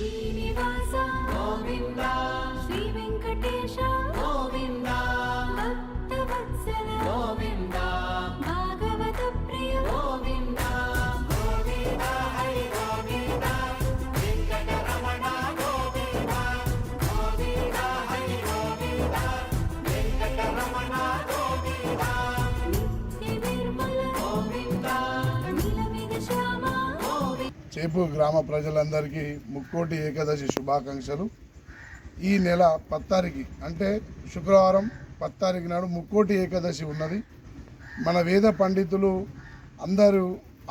ಶ್ರೀನಿವಾಸ ಗೋವಿಂದ చేపు గ్రామ ప్రజలందరికీ ముక్కోటి ఏకాదశి శుభాకాంక్షలు. ఈ నెల పత్తారికి అంటే శుక్రవారం పత్తారికి నాడు ముక్కోటి ఏకాదశి ఉన్నది. మన వేద పండితులు అందరూ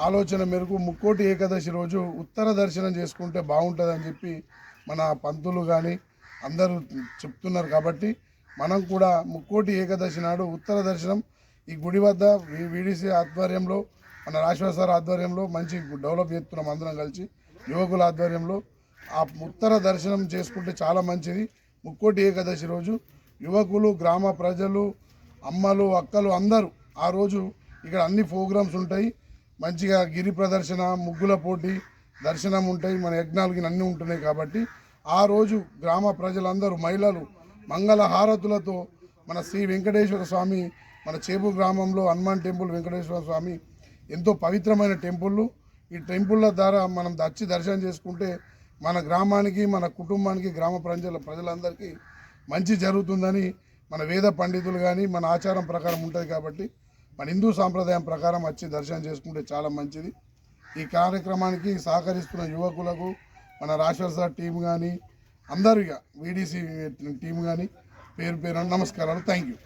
ఆలోచన మేరకు ముక్కోటి ఏకాదశి రోజు ఉత్తర దర్శనం చేసుకుంటే బాగుంటుందని చెప్పి మన పంతులు కానీ అందరూ చెప్తున్నారు కాబట్టి మనం కూడా ముక్కోటి ఏకాదశి నాడు ఉత్తర దర్శనం ఈ గుడి వద్ద వీడిసి ఆధ్వర్యంలో మన రాజశేఖర సార్ ఆధ్వర్యంలో మంచి డెవలప్ చేస్తున్నాం అందరం కలిసి. యువకుల ఆధ్వర్యంలో ఆ ఉత్తర దర్శనం చేసుకుంటే చాలా మంచిది. ముక్కోటి ఏకాదశి రోజు యువకులు గ్రామ ప్రజలు అమ్మలు అక్కలు అందరూ ఆ రోజు ఇక్కడ అన్ని ప్రోగ్రామ్స్ ఉంటాయి. మంచిగా గిరి ప్రదర్శన ముగ్గుల పోటీ దర్శనం ఉంటాయి. మన యజ్ఞాలకి అన్నీ ఉంటున్నాయి కాబట్టి ఆ రోజు గ్రామ ప్రజలందరూ మహిళలు మంగళ హారతులతో మన శ్రీ వెంకటేశ్వర స్వామి మన చేపు గ్రామంలో హనుమాన్ టెంపుల్ వెంకటేశ్వర స్వామి ఎంతో పవిత్రమైన టెంపుళ్ళు ఈ టెంపుళ్ళ ద్వారా మనం వచ్చి దర్శనం చేసుకుంటే మన గ్రామానికి మన కుటుంబానికి గ్రామ ప్రజల ప్రజలందరికీ మంచి జరుగుతుందని మన వేద పండితులు కానీ మన ఆచారం ప్రకారం ఉంటుంది కాబట్టి మన హిందూ సాంప్రదాయం ప్రకారం వచ్చి దర్శనం చేసుకుంటే చాలా మంచిది. ఈ కార్యక్రమానికి సహకరిస్తున్న యువకులకు మన రాశ్వర సార్ టీం కానీ అందరు ఇక వీడీసీ టీం కానీ పేరు పేరు నమస్కారాలు. Thank you